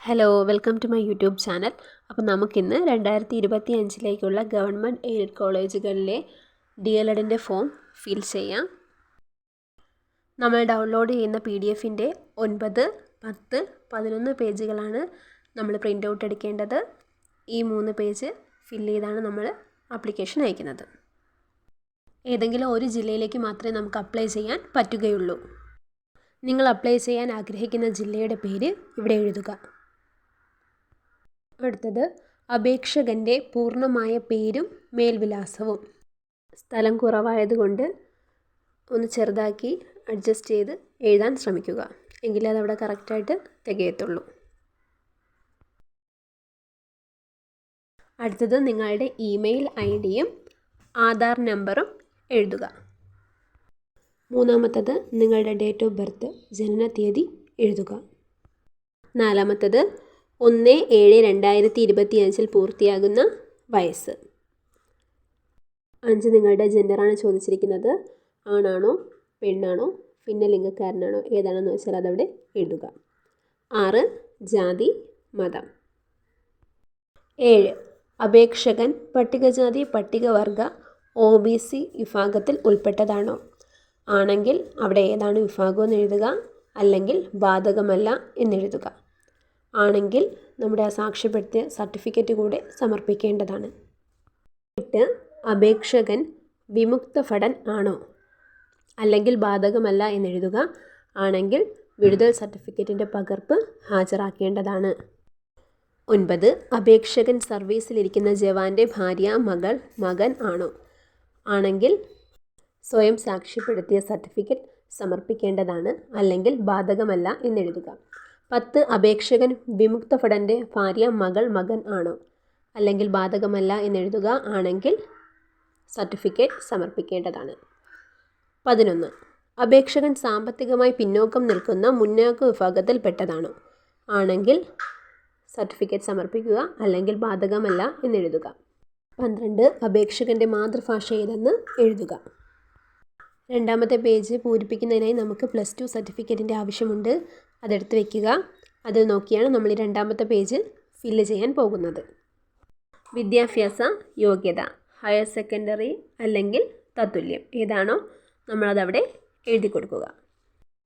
Hello welcome to my YouTube channel അപ്പോൾ നമുക്കിന്ന് രണ്ടായിരത്തി ഇരുപത്തി അഞ്ചിലേക്കുള്ള ഗവൺമെന്റ് എയ്ഡഡ് കോളേജുകളിലെ ഡി എൽ എഡിന്റെ ഫോം ഫിൽ ചെയ്യാം. നമ്മൾ ഡൗൺലോഡ് ചെയ്യുന്ന പി ഡി എഫിന്റെ ഒൻപത് പത്ത് പതിനൊന്ന് പേജുകളാണ് നമ്മൾ പ്രിന്റ് ഔട്ട് എടുക്കേണ്ടത്. ഈ മൂന്ന് പേജ് ഫിൽ ചെയ്താണ് നമ്മൾ ആപ്ലിക്കേഷൻ അയക്കുന്നത്. ഏതെങ്കിലും ഒരു ജില്ലയിലേക്ക് മാത്രമേ നമുക്ക് അപ്ലൈ ചെയ്യാൻ പറ്റുകയുള്ളൂ. നിങ്ങൾ അപ്ലൈ ചെയ്യാൻ ആഗ്രഹിക്കുന്ന ജില്ലയുടെ പേര് ഇവിടെ എഴുതുക. അടുത്തത് അപേക്ഷകന്റെ പൂർണമായ പേരും മേൽവിലാസവും. സ്ഥലം കുറവായതുകൊണ്ട് ഒന്ന് ചെറുതാക്കി അഡ്ജസ്റ്റ് ചെയ്ത് എഴുതാൻ ശ്രമിക്കുക. എങ്കിലേ അതവിടെ കറക്റ്റായിട്ട് തികയത്തുള്ളൂ. അടുത്തത് നിങ്ങളുടെ ഇമെയിൽ ഐ ഡിയും ആധാർ നമ്പറും എഴുതുക. മൂന്നാമത്തത് നിങ്ങളുടെ ഡേറ്റ് ഓഫ് ബർത്ത് ജനന തീയതി എഴുതുക. നാലാമത്തത് ഒന്ന് ഏഴ് രണ്ടായിരത്തി ഇരുപത്തി അഞ്ചിൽ പൂർത്തിയാകുന്ന വയസ്സ്. അഞ്ച് നിങ്ങളുടെ ജെൻഡറാണ് ചോദിച്ചിരിക്കുന്നത്. ആണാണോ പെണ്ണാണോ പിന്നെ ലിംഗക്കാരനാണോ ഏതാണെന്ന് വെച്ചാൽ അതവിടെ എഴുതുക ആറ് ജാതി മതം. ഏഴ് അപേക്ഷകൻ പട്ടികജാതി പട്ടികവർഗ ഒ ബി സി വിഭാഗത്തിൽ ഉൾപ്പെട്ടതാണോ? ആണെങ്കിൽ അവിടെ ഏതാണ് വിഭാഗം എന്ന് എഴുതുക? അല്ലെങ്കിൽ ബാധകമല്ല എന്നെഴുതുക ആണെങ്കിൽ നമ്മുടെ ആ സാക്ഷ്യപ്പെടുത്തിയ സർട്ടിഫിക്കറ്റ് കൂടെ സമർപ്പിക്കേണ്ടതാണ്. എട്ട് അപേക്ഷകൻ വിമുക്ത ഭടൻ ആണോ? അല്ലെങ്കിൽ ബാധകമല്ല എന്നെഴുതുക. ആണെങ്കിൽ വിടുതൽ സർട്ടിഫിക്കറ്റിന്റെ പകർപ്പ് ഹാജരാക്കേണ്ടതാണ്. ഒൻപത്. അപേക്ഷകൻ സർവീസിലിരിക്കുന്ന ജവാന്റെ ഭാര്യ മകൾ മകൻ ആണോ? ആണെങ്കിൽ സ്വയം സാക്ഷ്യപ്പെടുത്തിയ സർട്ടിഫിക്കറ്റ് സമർപ്പിക്കേണ്ടതാണ്. അല്ലെങ്കിൽ ബാധകമല്ല എന്നെഴുതുക. പത്ത് അപേക്ഷകൻ വിമുക്ത ഭടന്റെ ഭാര്യ മകൾ മകൻ ആണോ? അല്ലെങ്കിൽ ബാധകമല്ല എന്നെഴുതുക ആണെങ്കിൽ സർട്ടിഫിക്കറ്റ് സമർപ്പിക്കേണ്ടതാണ്. പതിനൊന്ന്. അപേക്ഷകൻ സാമ്പത്തികമായി പിന്നോക്കം നിൽക്കുന്ന മുന്നാക്ക വിഭാഗത്തിൽപ്പെട്ടതാണോ ആണെങ്കിൽ സർട്ടിഫിക്കറ്റ് സമർപ്പിക്കുക അല്ലെങ്കിൽ ബാധകമല്ല എന്നെഴുതുക. പന്ത്രണ്ട്. അപേക്ഷകന്റെ മാതൃഭാഷ ഏതെന്ന് എഴുതുക. രണ്ടാമത്തെ പേജ് പൂരിപ്പിക്കുന്നതിനായി നമുക്ക് പ്ലസ് ടു സർട്ടിഫിക്കറ്റിന്റെ ആവശ്യമുണ്ട്. അതെടുത്ത് വെക്കുക. അത് നോക്കിയാണ് നമ്മൾ ഈ രണ്ടാമത്തെ പേജ് ഫില്ല് ചെയ്യാൻ പോകുന്നത്. വിദ്യാഭ്യാസ യോഗ്യത ഹയർ സെക്കൻഡറി അല്ലെങ്കിൽ തത്തുല്യം ഏതാണോ നമ്മളതവിടെ എഴുതി കൊടുക്കുക.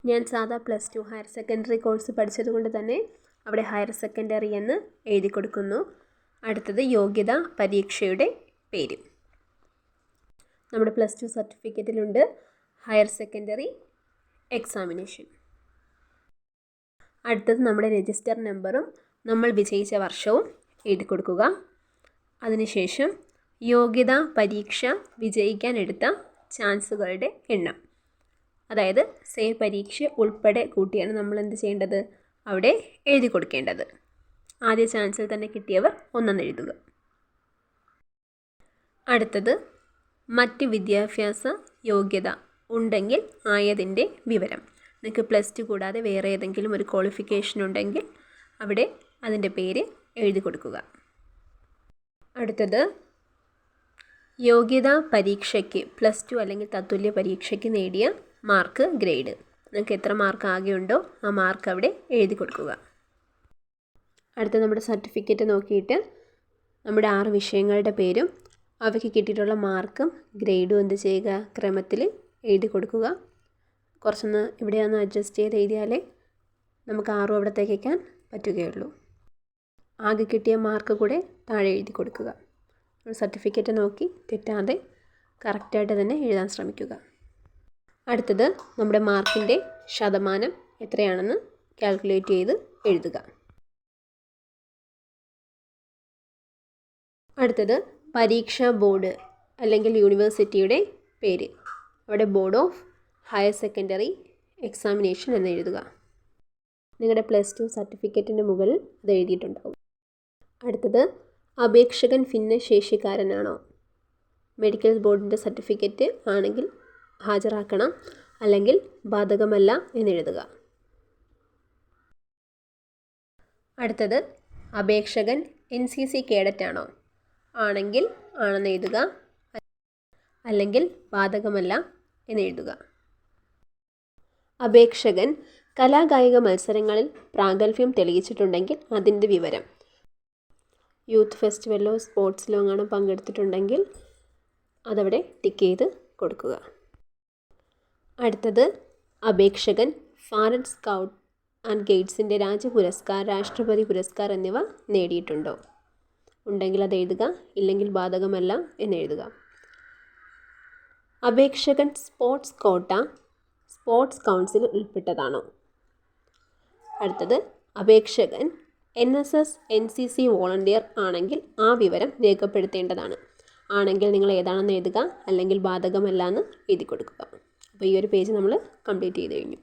ഞാൻ സാധാ plus two higher secondary course പഠിച്ചതുകൊണ്ട് തന്നെ അവിടെ ഹയർ സെക്കൻഡറി എന്ന് എഴുതി കൊടുക്കുന്നു. അടുത്തത് യോഗ്യത പരീക്ഷയുടെ പേര്. നമ്മുടെ പ്ലസ് ടു സർട്ടിഫിക്കറ്റിലുണ്ട് ഹയർ സെക്കൻഡറി എക്സാമിനേഷൻ അടുത്തത് നമ്മുടെ രജിസ്റ്റർ നമ്പറും നമ്മൾ വിജയിച്ച വർഷവും എഴുതി കൊടുക്കുക. അതിനുശേഷം യോഗ്യതാ പരീക്ഷ വിജയിക്കാൻ എടുത്ത ചാൻസുകളുടെ എണ്ണം. അതായത് സേ പരീക്ഷ ഉൾപ്പെടെ കൂട്ടിയാണ് നമ്മൾ എന്ത് ചെയ്യേണ്ടത്? അവിടെ എഴുതി കൊടുക്കേണ്ടത്. ആദ്യ ചാൻസിൽ തന്നെ കിട്ടിയവർ ഒന്നെന്ന് എഴുതുക. അടുത്തത് മറ്റ് വിദ്യാഭ്യാസ യോഗ്യത ഉണ്ടെങ്കിൽ ആയതിന്റെ വിവരം. നിങ്ങൾക്ക് പ്ലസ് ടു കൂടാതെ വേറെ ഏതെങ്കിലും ഒരു ക്വാളിഫിക്കേഷൻ ഉണ്ടെങ്കിൽ അവിടെ അതിന്റെ പേര് എഴുതി കൊടുക്കുക. അടുത്തത് യോഗ്യതാ പരീക്ഷയ്ക്ക് പ്ലസ് ടു അല്ലെങ്കിൽ തത്തുല്യ പരീക്ഷയ്ക്ക് നേടിയ മാർക്ക് ഗ്രേഡ് നിങ്ങൾക്ക് എത്ര മാർക്ക് ആകെയുണ്ടോ ആ മാർക്ക് അവിടെ എഴുതി കൊടുക്കുക. അടുത്ത നമ്മുടെ സർട്ടിഫിക്കറ്റ് നോക്കിയിട്ട് നമ്മുടെ ആറ് വിഷയങ്ങളുടെ പേരും അവയ്ക്ക് കിട്ടിയിട്ടുള്ള മാർക്കും ഗ്രേഡും എന്ത് ചെയ്യുക? ക്രമത്തിൽ എഴുതി കൊടുക്കുക. കുറച്ചൊന്ന് ഇവിടെ ഒന്ന് അഡ്ജസ്റ്റ് ചെയ്ത് എഴുതിയാലേ നമുക്ക് ആറും അവിടത്തേക്ക് വയ്ക്കാൻ പറ്റുകയുള്ളൂ. ആകെ കിട്ടിയ മാർക്ക് കൂടെ താഴെ എഴുതി കൊടുക്കുക. സർട്ടിഫിക്കറ്റ് നോക്കി തെറ്റാതെ കറക്റ്റായിട്ട് തന്നെ എഴുതാൻ ശ്രമിക്കുക. അടുത്തത് നമ്മുടെ മാർക്കിന്റെ ശതമാനം എത്രയാണെന്ന് കാൽക്കുലേറ്റ് ചെയ്ത് എഴുതുക. അടുത്തത് പരീക്ഷാ ബോർഡ് അല്ലെങ്കിൽ യൂണിവേഴ്സിറ്റിയുടെ പേര്. അവിടെ board of higher secondary examination എന്ന് എഴുതുക. നിങ്ങളുടെ പ്ലസ് ടു സർട്ടിഫിക്കറ്റിന്റെ മുകളിൽ അത് എഴുതിയിട്ടുണ്ടാകും അടുത്തത് അപേക്ഷകൻ ഭിന്നശേഷിക്കാരനാണോ മെഡിക്കൽ ബോർഡിന്റെ സർട്ടിഫിക്കറ്റ് ആണെങ്കിൽ ഹാജരാക്കണം അല്ലെങ്കിൽ ബാധകമല്ല എന്നെഴുതുക അടുത്തത് അപേക്ഷകൻ എൻ സി സി കേഡറ്റാണോ? ആണെങ്കിൽ ആണെന്ന് എഴുതുക അല്ലെങ്കിൽ ബാധകമല്ല എന്നെഴുതുക അപേക്ഷകൻ കലാകായിക മത്സരങ്ങളിൽ പ്രാഗൽഭ്യം തെളിയിച്ചിട്ടുണ്ടെങ്കിൽ അതിന്റെ വിവരം. യൂത്ത് ഫെസ്റ്റിവലിലോ സ്പോർട്സിലോ അങ്ങനെ പങ്കെടുത്തിട്ടുണ്ടെങ്കിൽ അതവിടെ ടിക്ക് ചെയ്ത് കൊടുക്കുക. അടുത്തത് അപേക്ഷകൻ ഫാരൻ സ്കൗട്ട് ആൻഡ് ഗൈഡ്സിന്റെ രാജ്യ പുരസ്കാർ രാഷ്ട്രപതി പുരസ്കാർ എന്നിവ നേടിയിട്ടുണ്ടോ? ഉണ്ടെങ്കിൽ അത് എഴുതുക ഇല്ലെങ്കിൽ ബാധകമല്ല എന്ന് എഴുതുക. അപേക്ഷകൻ സ്പോർട്സ് കോട്ട സ്പോർട്സ് കൗൺസിൽ ഉൾപ്പെട്ടതാണ്. അടുത്തത് അപേക്ഷകൻ N S S N C C volunteer ആണെങ്കിൽ ആ വിവരം രേഖപ്പെടുത്തേണ്ടതാണ്. ആണെങ്കിൽ നിങ്ങൾ ഏതാണെന്ന് എഴുതുക അല്ലെങ്കിൽ ബാധകമല്ല എന്ന് എഴുതി കൊടുക്കുക. അപ്പോൾ ഈ ഒരു പേജ് നമ്മൾ കംപ്ലീറ്റ് ചെയ്ത് കഴിഞ്ഞു.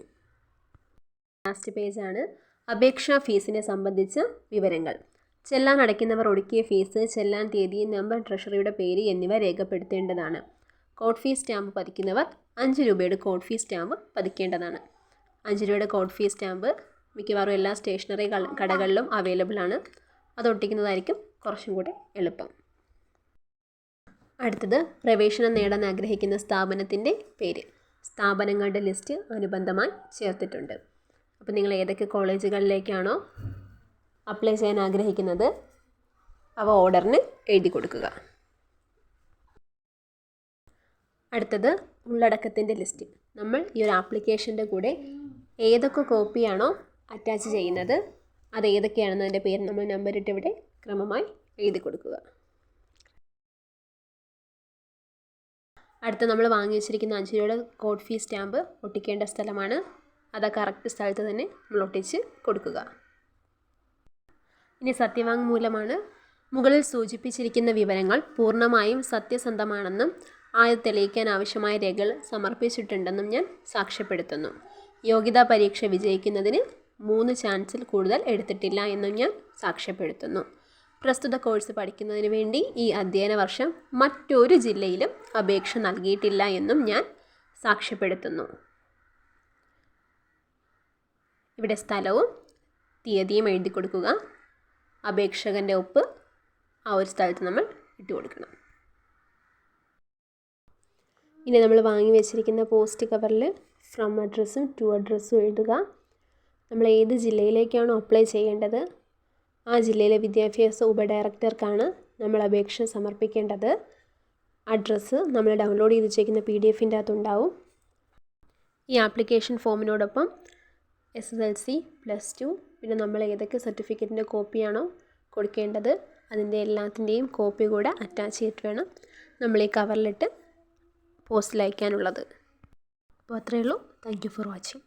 ലാസ്റ്റ് പേജാണ് അപേക്ഷാ ഫീസിനെ സംബന്ധിച്ച വിവരങ്ങൾ. ചെല്ലാൻ അടയ്ക്കുന്നവർ ഒടുക്കിയ ഫീസ് ചെല്ലാൻ തീയതി നമ്പർ ട്രഷറിയുടെ പേര് എന്നിവ രേഖപ്പെടുത്തേണ്ടതാണ്. കോഡ് ഫീസ് സ്റ്റാമ്പ് പതിക്കുന്നവർ അഞ്ച് രൂപയുടെ കോഡ് ഫീസ് സ്റ്റാമ്പ് പതിക്കേണ്ടതാണ്. അഞ്ച് രൂപയുടെ കോഡ് ഫീസ് സ്റ്റാമ്പ് മിക്കവാറും എല്ലാ സ്റ്റേഷനറി കടകളിലും അവൈലബിൾ ആണ്. അത് ഒട്ടിക്കുന്നതായിരിക്കും കുറച്ചും കൂടെ എളുപ്പം. അടുത്തത് പ്രവേശനം നേടാൻ ആഗ്രഹിക്കുന്ന സ്ഥാപനത്തിന്റെ പേര്. സ്ഥാപനങ്ങളുടെ ലിസ്റ്റ് അനുബന്ധമായി ചേർത്തിട്ടുണ്ട്. അപ്പോൾ നിങ്ങൾ ഏതൊക്കെ കോളേജുകളിലേക്കാണോ അപ്ലൈ ചെയ്യാൻ ആഗ്രഹിക്കുന്നത് അവ ഓർഡറിന് എഴുതി കൊടുക്കുക. അടുത്തത് ഉള്ളടക്കത്തിന്റെ ലിസ്റ്റ്. നമ്മൾ ഈ ഒരു ആപ്ലിക്കേഷന്റെ കൂടെ ഏതൊക്കെ കോപ്പിയാണോ അറ്റാച്ച് ചെയ്യുന്നത് അത് ഏതൊക്കെയാണെന്നതിന്റെ പേര് നമ്മൾ നമ്പർ ഇട്ട് ഇവിടെ ക്രമമായി എഴുതി കൊടുക്കുക. അടുത്ത നമ്മൾ വാങ്ങി വെച്ചിരിക്കുന്ന അഞ്ച് രൂപയുടെ കോഡ് ഫീ സ്റ്റാമ്പ് ഒട്ടിക്കേണ്ട സ്ഥലമാണ്. അത് കറക്റ്റ് സ്ഥലത്ത് തന്നെ നമ്മൾ ഒട്ടിച്ച് കൊടുക്കുക. ഇനി സത്യവാങ്മൂലമാണ്. മുകളിൽ സൂചിപ്പിച്ചിരിക്കുന്ന വിവരങ്ങൾ പൂർണമായും സത്യസന്ധമാണെന്നും ആയത് തെളിയിക്കാൻ ആവശ്യമായ രേഖകൾ സമർപ്പിച്ചിട്ടുണ്ടെന്നും ഞാൻ സാക്ഷ്യപ്പെടുത്തുന്നു. യോഗ്യതാ പരീക്ഷ വിജയിക്കുന്നതിന് മൂന്ന് ചാൻസിൽ കൂടുതൽ എടുത്തിട്ടില്ല എന്നും ഞാൻ സാക്ഷ്യപ്പെടുത്തുന്നു. പ്രസ്തുത കോഴ്സ് പഠിക്കുന്നതിന് വേണ്ടി ഈ അധ്യയന വർഷം മറ്റൊരു ജില്ലയിലും അപേക്ഷ നൽകിയിട്ടില്ല എന്നും ഞാൻ സാക്ഷ്യപ്പെടുത്തുന്നു. ഇവിടെ സ്ഥലവും തീയതിയും എഴുതി കൊടുക്കുക. അപേക്ഷകന്റെ ഒപ്പ് ആ ഒരു സ്ഥലത്ത് നമ്മൾ ഇട്ട് കൊടുക്കണം ഇനി നമ്മൾ വാങ്ങി വെച്ചിരിക്കുന്ന പോസ്റ്റ് കവറിൽ ഫ്രം അഡ്രസ്സും ടു അഡ്രസ്സും എഴുതുക. നമ്മൾ ഏത് ജില്ലയിലേക്കാണോ അപ്ലൈ ചെയ്യേണ്ടത് ആ ജില്ലയിലെ വിദ്യാഭ്യാസ ഉപഡയറക്ടർക്കാണ് നമ്മൾ അപേക്ഷ സമർപ്പിക്കേണ്ടത്. അഡ്രസ്സ് നമ്മൾ ഡൗൺലോഡ് ചെയ്ത് വെച്ചേക്കുന്ന പി ഡി എഫിന്റെ അകത്തുണ്ടാവും. ഈ application ഫോമിനോടൊപ്പം S S L C plus two പിന്നെ നമ്മൾ ഏതൊക്കെ സർട്ടിഫിക്കറ്റിന്റെ കോപ്പിയാണോ കൊടുക്കേണ്ടത് അതിന്റെ എല്ലാത്തിന്റെയും കോപ്പി കൂടെ അറ്റാച്ച് ചെയ്തിട്ട് വേണം നമ്മൾ ഈ കവറിലിട്ട് പോസ്റ്റിൽ അയക്കാനുള്ളത് അപ്പോൾ അത്രയേ ഉള്ളൂ. Thank you for watching